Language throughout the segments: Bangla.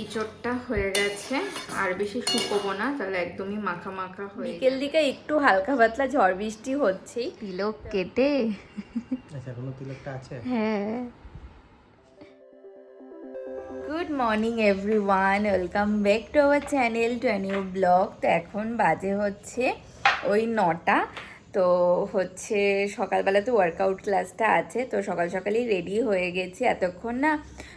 ইঁচড়টা হয়ে গেছে। আর বেশি শুকোবো না তাহলে একদমই মাখা মাখা হয়ে বিকেল দিকে একটু হালকা পাতলা ঝড় বৃষ্টি হচ্ছেই। তিলক কেটে। আচ্ছা তিলকটা আছে? হ্যাঁ। Good morning everyone welcome back to our channel to new blog তো এখন বাজে হচ্ছে ওই নটা। তো হচ্ছে সকালবেলা তো ওয়ার্কআউট ক্লাসটা আছে, তো সকাল সকালই রেডি হয়ে গেছি। এতক্ষণ না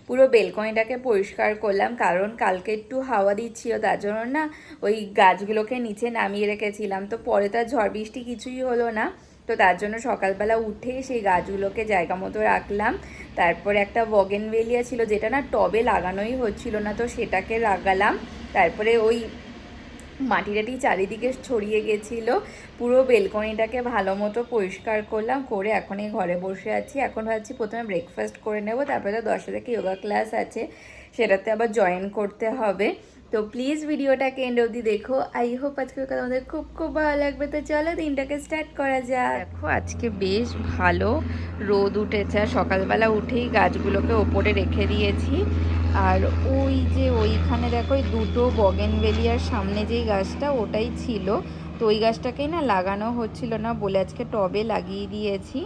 পুরো বেলকনিটাকে পরিষ্কার করলাম, কারণ কালকে একটু হাওয়া দিচ্ছিল, তার জন্য না ওই গাছগুলোকে নিচে নামিয়ে রেখেছিলাম। তো পরে তো আর ঝড় বৃষ্টি কিছুই হলো না, তো তার জন্য সকালবেলা উঠে সেই গাছগুলোকে জায়গা মতো রাখলাম। তারপরে একটা বগেনভেলিয়া ছিল, যেটা না টবে লাগানোই হচ্ছিল না, তো সেটাকে লাগালাম। তারপরে ওই মাটি টাটি চারিদিকে ছড়িয়ে গেছিল। পুরো বেলকনিটাকে ভালো মতো পরিষ্কার করলাম, করে এখন এই ঘরে বসে আছি। এখন ভাবছি প্রথমে ব্রেকফাস্ট করে নেব, তারপরে তো দশটা থেকে যোগা ক্লাস আছে, সেটাতে আবার জয়েন করতে হবে। তো প্লিজ ভিডিওটাকে এন্ড অবধি দেখো। আই হোপ আজকে তোমাদের খুব খুব ভালো লাগবে। তো চলো দিনটাকে স্টার্ট করা যাক। দেখো, আজকে বেশ ভালো রোদ উঠেছে। সকালবেলা উঠেই গাছগুলোকে ওপরে রেখে দিয়েছি। আর ওই যে ওইখানে দেখো, ওই দুটো বগেনভেলিয়ার সামনে যেই গাছটা, ওটাই ছিল। তো ওই গাছটাকেই না লাগানো হচ্ছিল না বলে আজকে টবে লাগিয়ে দিয়েছি।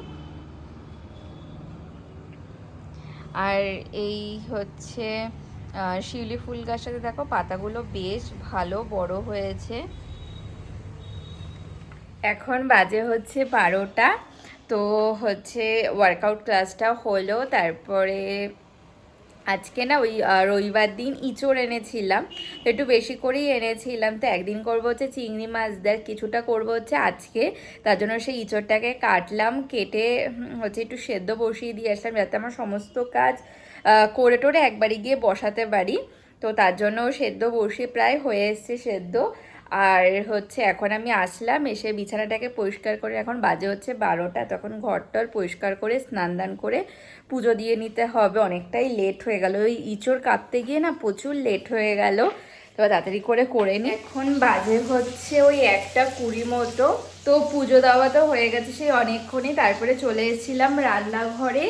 আর এই হচ্ছে শিউলি ফুল গাছটাতে দেখো, পাতাগুলো বেশ ভালো বড় হয়েছে। এখন বাজে হচ্ছে বারোটা। তো হচ্ছে ওয়ার্কআউট ক্লাসটা হলো, তারপরে আজকে না ওই রবিবার দিন ইঁচড় এনেছিলাম একটু বেশি করেই এনেছিলাম, তো একদিন করব হচ্ছে চিংড়ি মাছ দেয় কিছুটা করব হচ্ছে আজকে, তার জন্য সেই ইঁচড়টাকে কাটলাম, কেটে হচ্ছে একটু সেদ্ধ বসিয়ে দিয়ে আসলাম, যাতে আমার সমস্ত কাজ করে টোরে একবারই গিয়ে বসাতে পারি, তো তার জন্য সেদ্ধ বসিয়ে প্রায় হয়ে এসছে সেদ্ধ আর হচ্ছে এখন আমি আসলাম, এসে বিছানাটাকে পরিষ্কার করে এখন বাজে হচ্ছে বারোটা, তখন ঘরটর পরিষ্কার করে, স্নান দান করে পুজো দিয়ে নিতে হবে। অনেকটাই লেট হয়ে গেল। ওই ইঁচড় কাটতে গিয়ে না প্রচুর লেট হয়ে গেল। তো তাড়াতাড়ি করে করে নি। এখন বাজে হচ্ছে ওই একটা কুড়ি মতো। তো পুজো দেওয়া তো হয়ে গেছে সেই অনেকক্ষণই। তারপরে চলে এসেছিলাম রান্নাঘরে।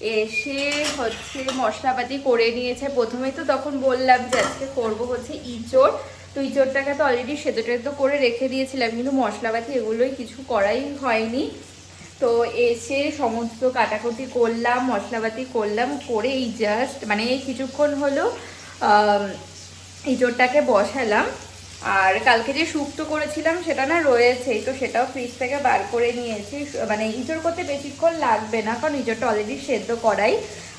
এসে হচ্ছে মশলাপাতি করে নিয়েছে। প্রথমে তো তখন বললাম যে আজকে করব হচ্ছে ইঁচড়। তো ইঁচড়টাকে তো অলরেডি সেদ্ধ টেদ্ধ করে রেখে দিয়েছিলাম, কিন্তু মশলাপাতি এগুলোই কিছু করাই হয়নি। তো এসে সমস্ত কাটাকুটি করলাম, মশলাপাতি করলাম, করে এই জাস্ট মানে এই কিছুক্ষণ হলো ইঁচড়টাকে বসালাম। আর কালকে যে শুক্তো করেছিলাম সেটা না রয়েছেই, তো সেটাও ফ্রিজ থেকে বার করে নিয়েছি। মানে ইঁচড় করতে বেশিক্ষণ লাগবে না, কারণ ইঁচড়টা অলরেডি সেদ্ধ করাই।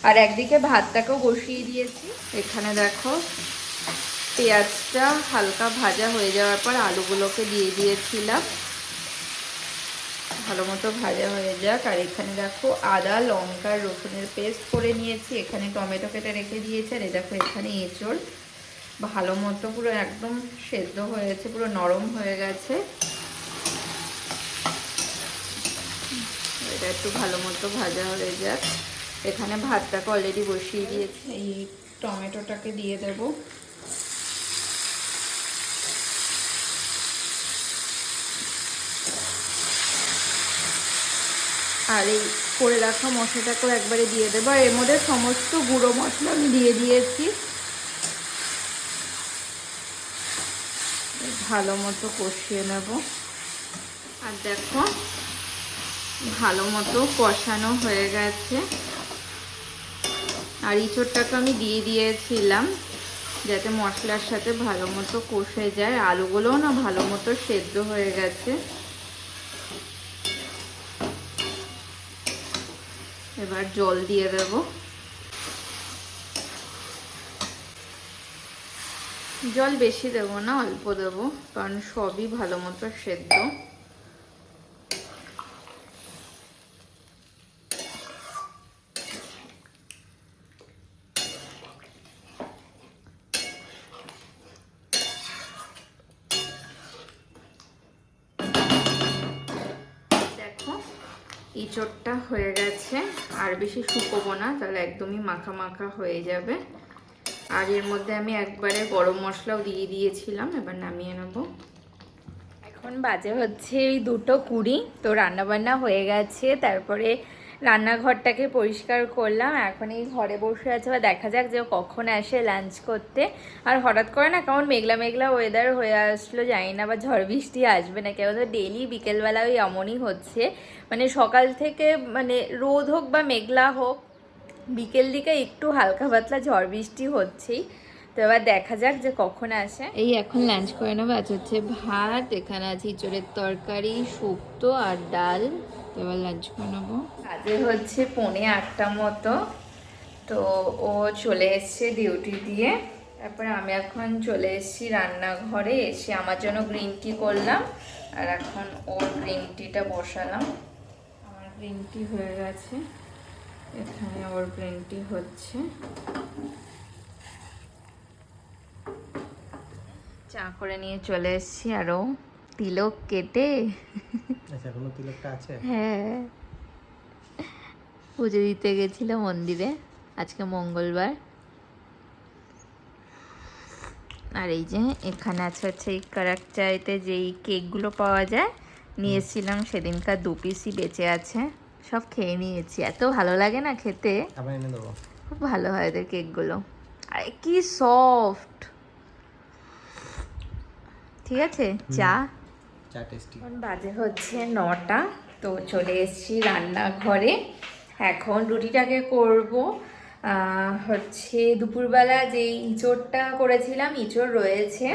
আর একদিকে ভাতটাকেও বসিয়ে দিয়েছি। এখানে দেখো পেঁয়াজটা হালকা ভাজা হয়ে যাওয়ার পর আলুগুলোকে দিয়ে দিয়েছিলাম। ভালো মতো ভাজা হয়ে যাক। আর এখানে দেখো আদা, লঙ্কা, রসুনের পেস্ট করে নিয়েছি। এখানে টমেটো কেটে রেখে দিয়েছি। আর দেখো এখানে এঁচড়। ভালো মতো পুরো একদম সেদ্ধ হয়েছে, পুরো নরম হয়ে গেছে। এটা একটু ভালো মতো ভাজা হয়ে যাক। এখানে ভাতটাকে অলরেডি বসিয়ে দিয়েছি। এই টমেটোটাকে দিয়ে দেবো। আর এই করে রাখা মশলাটাকেও একবারে দিয়ে দেবো। আর এর মধ্যে সমস্ত গুঁড়ো মশলা আমি দিয়ে দিয়েছি। ভালো মতো কষিয়ে নেব। আর দেখো, ভালো মতো কষানো হয়ে গেছে। আর ইঁচড়টাকে আমি দিয়ে দিয়েছিলাম যাতে মশলার সাথে ভালো মতো কষে যায়। আলুগুলোও না ভালো মতো সেদ্ধ হয়ে গেছে। এবার জল দিয়ে দেব। জল বেশি দেব না, অল্প দেব, কারণ সবই ভালো মতো সেদ্ধ দেখো ইঁচড়টা হয়ে গেছে। আর বেশি শুকোবো না, তাহলে একদমই মাখা মাখা হয়ে যাবে। আর এর মধ্যে আমি একবারে গরম মশলাও দিয়ে দিয়েছিলাম, এবার নামিয়ে নেব। এখন বাজে হচ্ছে এই দুটো কুড়ি, তো রান্নাবান্না হয়ে গেছে, তারপরে রান্নাঘরটাকে পরিষ্কার করলাম। এখন এই ঘরে বসে আছে বা দেখা যাক যে কখন আসে লাঞ্চ করতে। আর হঠাৎ করে না কেমন মেঘলা মেঘলা ওয়েদার হয়ে আসলো, জানি না বা ঝড় বৃষ্টি আসবে না কেন তো ডেলি বিকেলবেলা ওই এমনই হচ্ছে। মানে সকাল থেকে মানে রোদ হোক বা মেঘলা হোক, বিকেল দিকে একটু হালকা পাতলা ঝড় বৃষ্টি হচ্ছেই। তো এবার দেখা যাক যে কখন আসে। এই এখন লাঞ্চ করে নেব। আজ হচ্ছে ভাত এখানে আছে ইঁচড়ের তরকারি শুক্তো আর ডাল। তো এবার লাঞ্চ করে নেব। কাজে হচ্ছে পৌনে আটটা মতো। তো ও চলে এসছে ডিউটি দিয়ে। তারপরে আমি এখন চলে এসেছি রান্নাঘরে। এসে আমার জন্য গ্রিন টি করলাম। আর এখন ওর গ্রিন টিটা বসালাম। আমার গ্রিন টি হয়ে গেছে। এখানে ওর গ্রিন টি হচ্ছে। চা করে নিয়ে চলে এসেছি আরও তিলক কেটে। আচ্ছা তিলকটা আছে? হ্যাঁ। পুজো দিতে গেছিল মন্দিরে আজকে মঙ্গলবার। আর এই যে এখানে আছে হচ্ছে এই কারাকচাইতে যেই কেকগুলো পাওয়া যায় নিয়ে এসেছিলাম সেদিনকার দু পিসই বেঁচে আছে। সব খেয়ে নিয়েছি। এত ভালো লাগে না খেতে। খুব ভালো হয় এদের কেকগুলো। আর কি সফট ঠিক আছে? চা? চা টেস্টি এখন বাজে হচ্ছে নটা তো চলে এসেছি রান্নাঘরে। এখন রুটিটাকে করব হচ্ছে দুপুরবেলা যে ইঁচড়টা করেছিলাম ইঁচড় রয়েছে।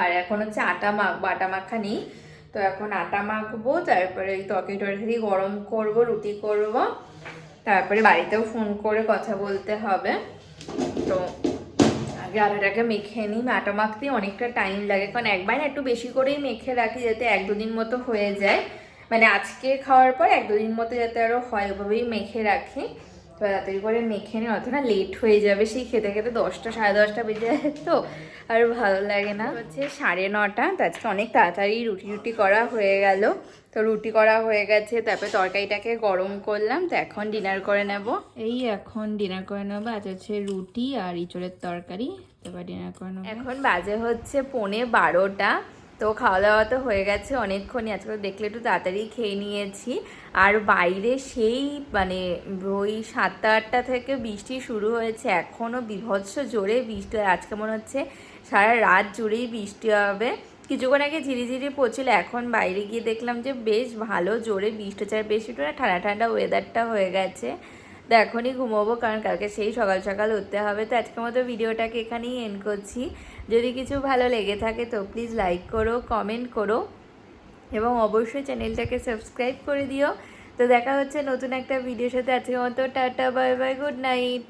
আর এখন হচ্ছে আটা মাখবো আটা মাখা নেই। তো এখন আটা মাখবো তারপরে ওই তরকারি টরকারি গরম করব রুটি করব। তারপরে বাড়িতেও ফোন করে কথা বলতে হবে। তো আগে মেখে নিই। আটা মাখতে অনেকটা টাইম লাগে, কারণ একবার না একটু বেশি করেই মেখে রাখি যাতে এক দুদিন মতো হয়ে যায়। মানে আজকে খাওয়ার পর এক দুদিন মতো যাতে আরও হয়, ওভাবেই মেখে রাখি। তাড়াতাড়ি করে মেখে নিই অত না লেট হয়ে যাবে সেই খেতে খেতে দশটা সাড়ে দশটা বেজে যায় তো আর ভালো লাগে না। হচ্ছে সাড়ে নটা তো আজকে অনেক তাড়াতাড়ি রুটি রুটি করা হয়ে গেল। তো রুটি করা হয়ে গেছে তারপরে তরকারিটাকে গরম করলাম তো এখন ডিনার করে নেব। এই এখন ডিনার করে নেব আজ হচ্ছে রুটি আর ইঁচড়ের তরকারি এবার ডিনার করে নেব। এখন বাজে হচ্ছে পৌনে বারোটা। তো খাওয়া দাওয়া তো হয়ে গেছে অনেকক্ষণই। আজকে দেখলে একটু তাড়াতাড়ি খেয়ে নিয়েছি। আর বাইরে সেই মানে ওই সাতটা, আটটা থেকে বৃষ্টি শুরু হয়েছে। এখনও বিভৎস জোরে বৃষ্টি হয়। আজকে মনে হচ্ছে সারা রাত জুড়েই বৃষ্টি হবে। কিছুক্ষণ আগে ঝিরিঝিরি পড়ছিল, এখন বাইরে গিয়ে দেখলাম যে বেশ ভালো জোরে বৃষ্টি হচ্ছে। আর বেশ একটু ঠান্ডা ঠান্ডা ওয়েদারটা হয়ে গেছে। তো এখনই ঘুমোবো, কারণ কালকে সেই সকাল সকাল উঠতে হবে। তো আজকের মতো ভিডিওটাকে এখানেই এন্ড করছি। যদি কিছু ভালো লেগে থাকে তো প্লিজ লাইক করো কমেন্ট করো এবং অবশ্যই চ্যানেলটাকে সাবস্ক্রাইব করে দিও তো দেখা হচ্ছে নতুন একটা ভিডিওর সাথে আজকের মতো tata bye bye good night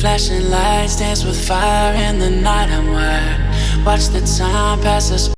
Flashing lights, dance with fire in the night. I'm wired. Watch the time pass us